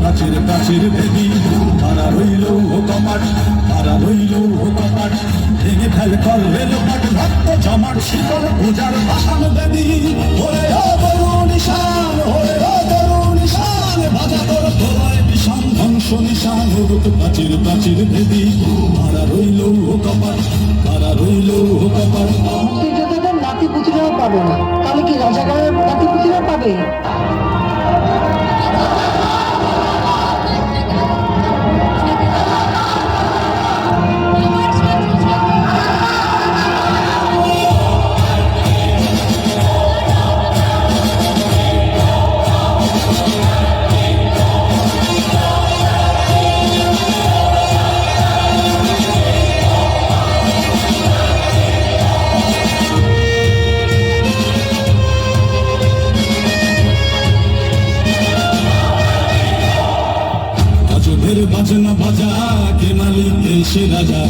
প্রাচীর প্রাচীর দেবী। তারা রইল ও কপাট তারা রইল ও কপাট ভেঙে ফেল কর রেলপাট ভক্ত জমাট, শীতল পূজার পাশান দেবী ওরে ও তরুণ নিশান ওরে ও তরুণ নিশান বাজা তোর তোলায় বিষান ধ্বংস নিশান, রূপ প্রাচীর প্রাচীর দেবী। তারা রইল ও কপাট তারা রইল ও কপাট নাতি পুতিরাও পাবে না। তাহলে কি রাজাকারের নাতি পুতিরা পাবে? গজবের বাজনা বাজা, কে মালিক এসে রাজা?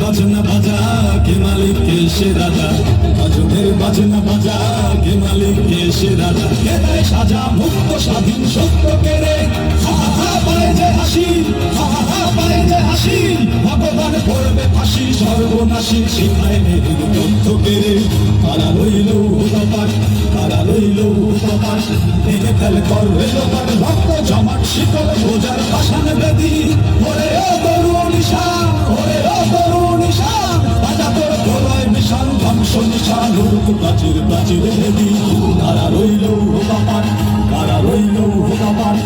বাজনা বাজা, কে মালিক রাজা? কে মালিক রাজা? কে সাজা মুক্ত, স্বাধীন, সত্য কেড়ে হা হা হা পায় যে হাসি হাসি, ভগবান পড়বে ফাঁসি, সর্বনাশী শিখায় কেড়ে তারা রইল তারা রইল রেলোপাট ভক্ত জমাট শীতল বোঝার পাশান বেদি ওরে তরু নিশান ওরে ও তরু মিশন, ধ্বংস নিশান রূপ প্রাচীর প্রাচীর বেদি তারা রইল তারা রইল কপাট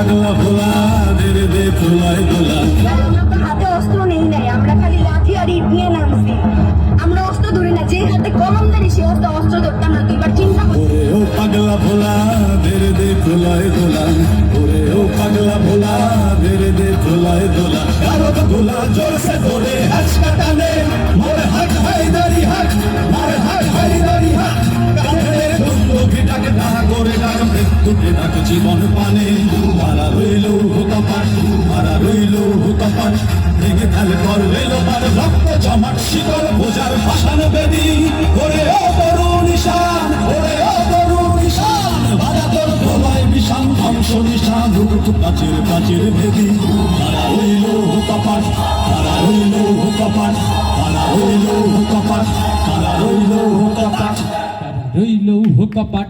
পাগলা ফোলা দেরে দে তোলায় ফোলা হাতে অস্ত্র নেই নাই আমরা খালি লাঠি আর ইট নিয়ে নামছি। আমরা অস্ত্র ধরি না যে হাতে কলম ধরি সে হাতে অস্ত্র ধরতাম না দুইবার চিন্তা করি। ওরে ও পাগলা ফোলা দেরে দে তোলায় ফোলা ওরে ও পাগলা ফোলা দেরে দে তোলায় ফোলা কারও ভোলা জোর সে বোঝার ভাষান বেদি। ওরে ও তরু নিশান, ওরে ও তরু নিশান, বাজা তোর প্রলয় বিষান, ধ্বংস নিশান হুকপাট